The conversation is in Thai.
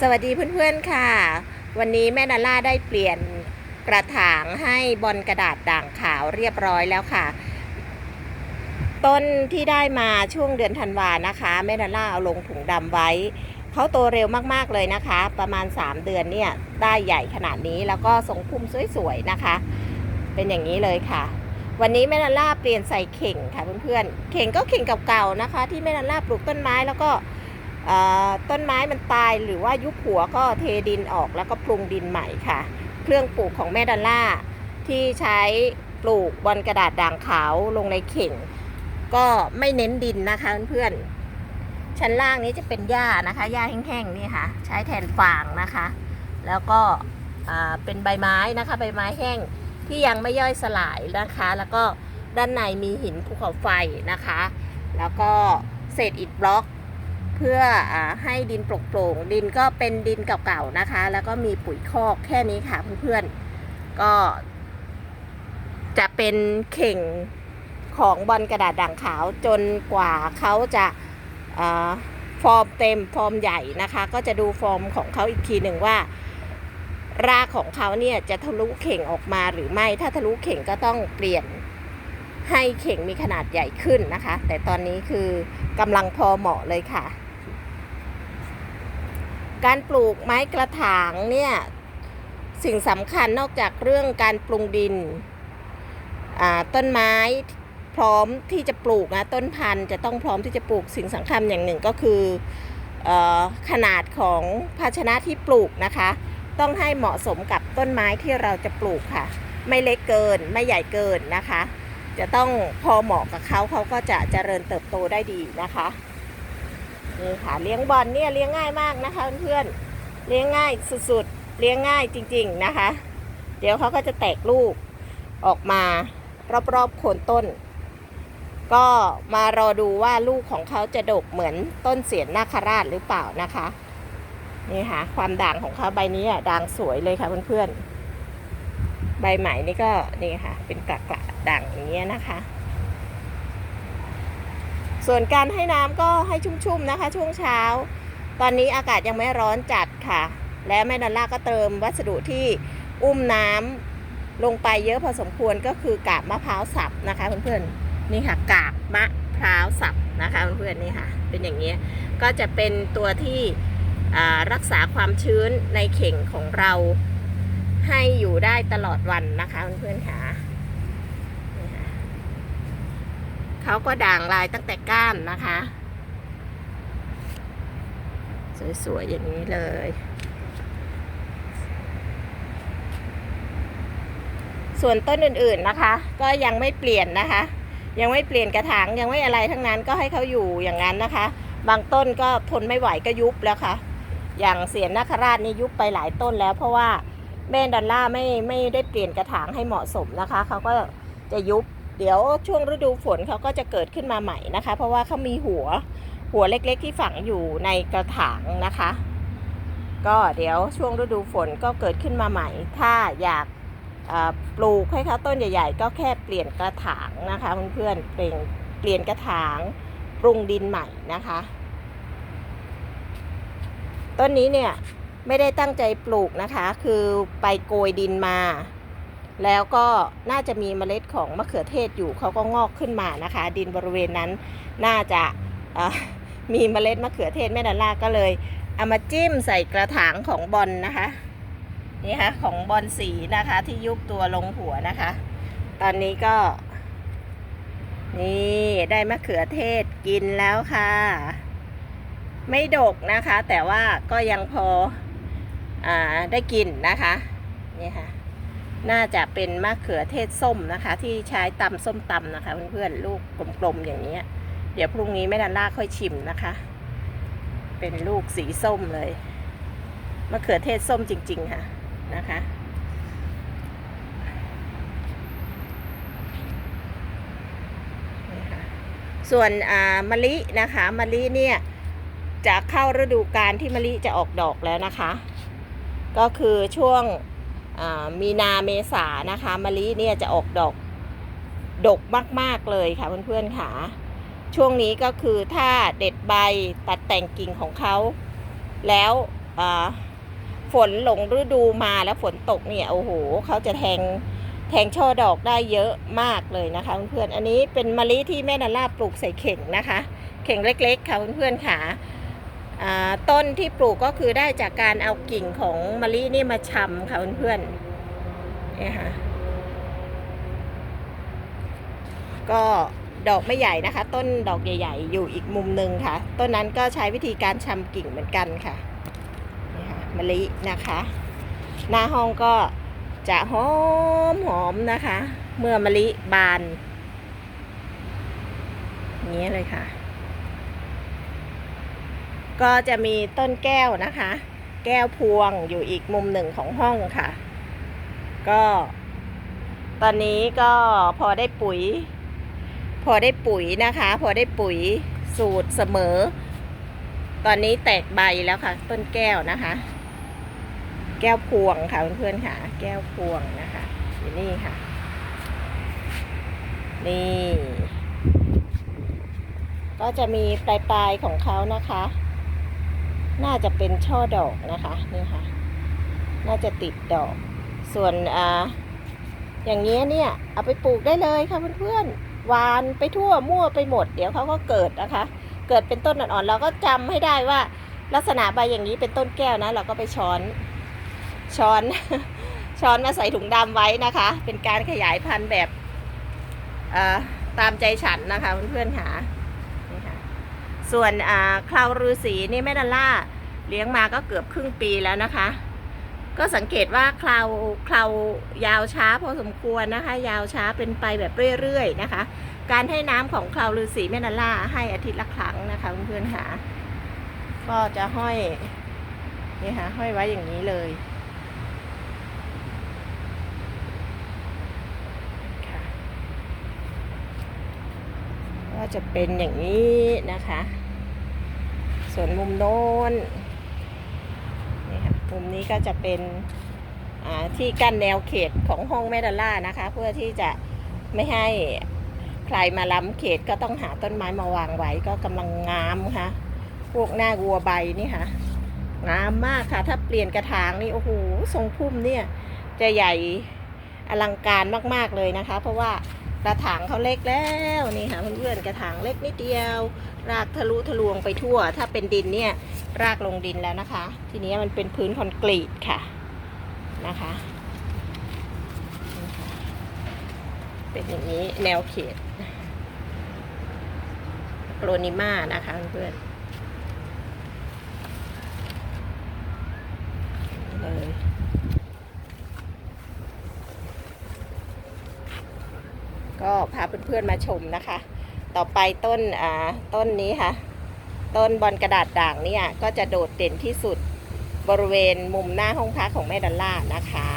สวัสดีเพื่อนๆค่ะ วันนี้แม่นาล่าได้เปลี่ยนกระถางให้บอลกระดาษด่างขาวเรียบร้อยแล้วค่ะ ต้นที่ได้มาช่วงเดือนธันวานะคะ แม่นาล่าเอาลงถุงดำไว้ เขาโตเร็วมากๆเลยนะคะ ประมาณ 3 เดือนเนี่ยได้ใหญ่ขนาดนี้แล้วก็ทรงพุ่มสวยๆนะคะ เป็นอย่างนี้เลยค่ะ วันนี้แม่นาล่าเปลี่ยนใส่เข่งค่ะเพื่อนๆเข่งก็เข่งเก่าๆนะคะ ที่แม่นาล่าปลูกต้นไม้แล้วก็ ต้นไม้มันตายหรือว่ายุบหัวก็เทดินออกแล้วก็ปรุงดินใหม่ค่ะ เครื่องปลูกของแม่ดัลล่าที่ใช้ปลูกบนกระดาษด่างขาวลงในเข่ง ก็ไม่เน้นดินนะคะเพื่อนๆชั้นล่างนี้จะเป็นหญ้านะคะหญ้าแห้งๆนี่ค่ะ ใช้แทนฟางนะคะ แล้วก็เป็นใบไม้นะคะใบไม้แห้งที่ยังไม่ย่อยสลายนะคะ แล้วก็ด้านในมีหินภูเขาไฟนะคะ แล้วก็เศษอิฐบล็อก เพื่ออให้ดินโปร่งๆดินก็เป็นดินเก่าๆนะคะ แล้วก็มีปุ๋ยคอกแค่นี้ค่ะเพื่อนๆ ก็จะเป็นเข่งของบอลกระดาษด่างขาวจนกว่าเขาจะาฟอร์มเต็มฟอร์มใหญ่นะคะ ก็จะดูฟอร์มของเขาอีกทีหนึ่งว่า รากของเขาเนี่ยจะทะลุเข่งออกมาหรือไม่ถ้าทะลุเข่งก็ต้องเปลี่ยนให้เข่งมีขนาดใหญ่ขึ้นนะคะ แต่ตอนนี้คือกำลังพอเหมาะเลยค่ะ การปลูกไม้กระถางเนี่ย สิ่งสำคัญนอกจากเรื่องการปรุงดิน ต้นไม้พร้อมที่จะปลูกนะต้นพันธุ์จะต้องพร้อมที่จะปลูกสิ่งสำคัญอย่างหนึ่งก็คือออขนาดของภาชนะที่ปลูกนะคะ ต้องให้เหมาะสมกับต้นไม้ที่เราจะปลูกค่ะ ไม่เล็กเกินไม่ใหญ่เกินนะคะ จะต้องพอเหมาะกับเขาเขาก็จะเจริญเติบโตได้ดีนะคะ นี่ค่ะเลี้ยงบอลเนี่ยเลี้ยงง่ายมากนะคะเพื่อนๆเลี้ยงง่ายสุดๆเลี้ยงง่ายจริงๆนะคะ เดี๋ยวเขาก็จะแตกลูกออกมารอบๆโคนต้น ก็มารอดูว่าลูกของเขาจะดกเหมือนต้นเสียนนาคราชหรือเปล่านะคะนี่ค่ะความด่างของเขาใบนี้อะด่างสวยเลยค่ะเพื่อนๆใบใหม่นี่ก็นี่ค่ะ เป็นกระกระด่างอย่างเงี้ยนะคะ ส่วนการให้น้ำก็ให้ชุ่มๆนะคะ ช่วงเช้า ตอนนี้อากาศยังไม่ร้อนจัดค่ะ และแม่ดอลล่าก็เติมวัสดุที่อุ้มน้ำลงไปเยอะพอสมควรก็คือกาบมะพร้าวสับนะคะเพื่อนๆนี่ค่ะกาบมะพร้าวสับนะคะเพื่อนๆนี่ค่ะ เป็นอย่างนี้ยก็จะเป็นตัวที่รักษาความชื้นในเข่งของเราให้อยู่ได้ตลอดวันนะคะเพื่อนๆค่ะ เขาก็ด่างลายตั้งแต่ก้านนะคะ สวย ๆ อย่างนี้เลย ส่วนต้นอื่นๆนะคะ ก็ยังไม่เปลี่ยนนะคะ ยังไม่เปลี่ยนกระถางยังไม่อะไรทั้งนั้นก็ให้เขาอยู่อย่างนั้นนะคะ บางต้นก็ทนไม่ไหวก็ยุบแล้วค่ะ อย่างเสียนนาคราชนี่ยุบไปหลายต้นแล้ว เพราะว่าแม่ดอลล่าไม่ไม่ได้เปลี่ยนกระถางให้เหมาะสมนะคะเขาก็จะยุบ เดี๋ยวช่วงฤดูฝนเขาก็จะเกิดขึ้นมาใหม่นะคะ เพราะว่าเขามีหัวหัวเล็กๆที่ฝังอยู่ในกระถางนะคะ ก็เดี๋ยวช่วงฤดูฝนก็เกิดขึ้นมาใหม่ ถ้าอยากปลูกให้เขาต้นใหญ่ ๆ ก็แค่เปลี่ยนกระถางนะคะเพื่อนๆเปลี่ยนเปลี่ยนกระถางปรุงดินใหม่นะคะ ต้นนี้เนี่ยไม่ได้ตั้งใจปลูกนะคะ คือไปโกยดินมา แล้วก็น่าจะมีเมล็ดของมะเขือเทศอยู่เขาก็งอกขึ้นมานะคะ ดินบริเวณนั้นน่าจะมีเมล็ดมะเขือเทศแม่ดาล่าก็เลยเอามาจิ้มใส่กระถางของบอลนะคะนี่ค่ะของบอลสีนะคะที่ยุบตัวลงหัวนะคะ ตอนนี้ก็ นี่ได้มะเขือเทศกินแล้วค่ะ ไม่ดกนะคะ แต่ว่าก็ยังพออได้กินนะคะ นี่ค่ะ น่าจะเป็นมะเขือเทศส้มนะคะ ที่ใช้ตำส้มตำนะคะเพื่อนๆลูกกลมๆอย่างนี้เดี๋ยวพรุ่งนี้แม่ดันล่าค่อยชิมนะคะ เป็นลูกสีส้มเลยมะเขือเทศส้มจริง ๆ ค่ะนะคะ ส่วนมะลินะคะมะลิเนี่ยจะเข้าฤดูกาลที่มะลิจะออกดอกแล้วนะคะ ก็คือช่วง มีนาเมษานะคะมะลิเนี่ยจะออกดอกดกมาก ๆ เลยค่ะเพื่อนๆค่ะ ช่วงนี้ก็คือถ้าเด็ดใบตัดแต่งกิ่งของเขา แล้วฝนหลงฤดูมาแล้วฝนตกเนี่ยโอ้โหเขาจะแทงแทงช่อดอกได้เยอะมากเลยนะคะเพื่อนๆอันนี้เป็นมะลิที่แม่ดาล่าปลูกใส่เข่งนะคะ เข่งเล็ก ๆ ค่ะเพื่อนๆค่ะ ต้นที่ปลูกก็คือได้จากการเอากิ่งของมะลินี่มาชำค่ะเพื่อนๆเนี่ยค่ะก็ดอกไม่ใหญ่นะคะ ต้นดอกใหญ่ ๆ อยู่อีกมุมหนึ่งค่ะ ต้นนั้นก็ใช้วิธีการชำกิ่งเหมือนกันค่ะนี่ค่ะมะลินะคะ หน้าห้องก็จะหอมหอมนะคะ เมื่อมะลิบานอย่างนี้เลยค่ะ ก็จะมีต้นแก้วนะคะ แก้วพวงอยู่อีกมุมหนึ่งของห้องค่ะ ก็ ตอนนี้ก็พอได้ปุ๋ย พอได้ปุ๋ยนะคะ พอได้ปุ๋ยสูตรเสมอ ตอนนี้แตกใบแล้วค่ะ ต้นแก้วนะคะ แก้วพวงค่ะเพื่อนๆค่ะ แก้วพวงนะคะอยู่นี่ค่ะ นี่ ก็จะมีปลายๆของเขานะคะ น่าจะเป็นช่อดอกนะคะนี่ค่ะ น่าจะติดดอก ส่วนอ่าอย่างเงี้ยเนี่ยเอาไปปลูกได้เลยค่ะเพื่อนๆหวานไปทั่วมั่วไปหมด เดี๋ยวเขาก็เกิดนะคะ เกิดเป็นต้นอ่อนๆเราก็จำให้ได้ว่า ลักษณะใบอย่างนี้เป็นต้นแก้วนะ เราก็ไปช้อนช้อนช้อนมาใส่ถุงดำไว้นะคะ เป็นการขยายพันธุ์แบบตามใจฉันนะคะเพื่อนๆค่ะ ส่วนอ่าคราวฤาษีนี่แม่ดัลล่าเลี้ยงมาก็เกือบครึ่งปีแล้วนะคะ ก็สังเกตว่าคราวคราวยาวช้าพอสมควรนะคะ ยาวช้าเป็นไปแบบเรื่อยๆนะคะ การให้น้ำของคราวฤาษีแม่ดัลล่าให้อาทิตย์ละครั้งนะคะเพื่อนๆค่ะก็จะห้อยนี่ค่ะห้อยไว้อย่างนี้เลยก็จะเป็นอย่างนี้นะคะ ส่วนมุมโน้นนี่ค่ะมุมนี้ก็จะเป็นอ่าที่กั้นแนวเขตของห้องแม่ดอลล่านะคะ เพื่อที่จะไม่ให้ใครมาล้ำเขตก็ต้องหาต้นไม้มาวางไว้ก็กำลังงามค่ะ พวกหน้าวัวใบนี่ค่ะ งามมากค่ะ ถ้าเปลี่ยนกระถางนี่โอ้โหทรงพุ่มเนี่ยจะใหญ่อลังการมากๆเลยนะคะ เพราะว่า กระถางเขาเล็กแล้วนี่ค่ะเพื่อนๆกระถางเล็กนิดเดียว รากทะลุทะลวงไปทั่ว ถ้าเป็นดินเนี่ยรากลงดินแล้วนะคะ ทีนี้มันเป็นพื้นคอนกรีตค่ะนะคะ เป็นอย่างนี้แนวเขตโกรนิมานะคะเพื่อนๆเลย ก็พาเพื่อนๆมาชมนะคะ ต่อไปต้นอ่าต้นนี้ค่ะ ต้นบอลกระดาษด่างเนี่ยก็จะโดดเด่นที่สุดบริเวณมุมหน้าห้องพักของแม่ดอลล่านะคะ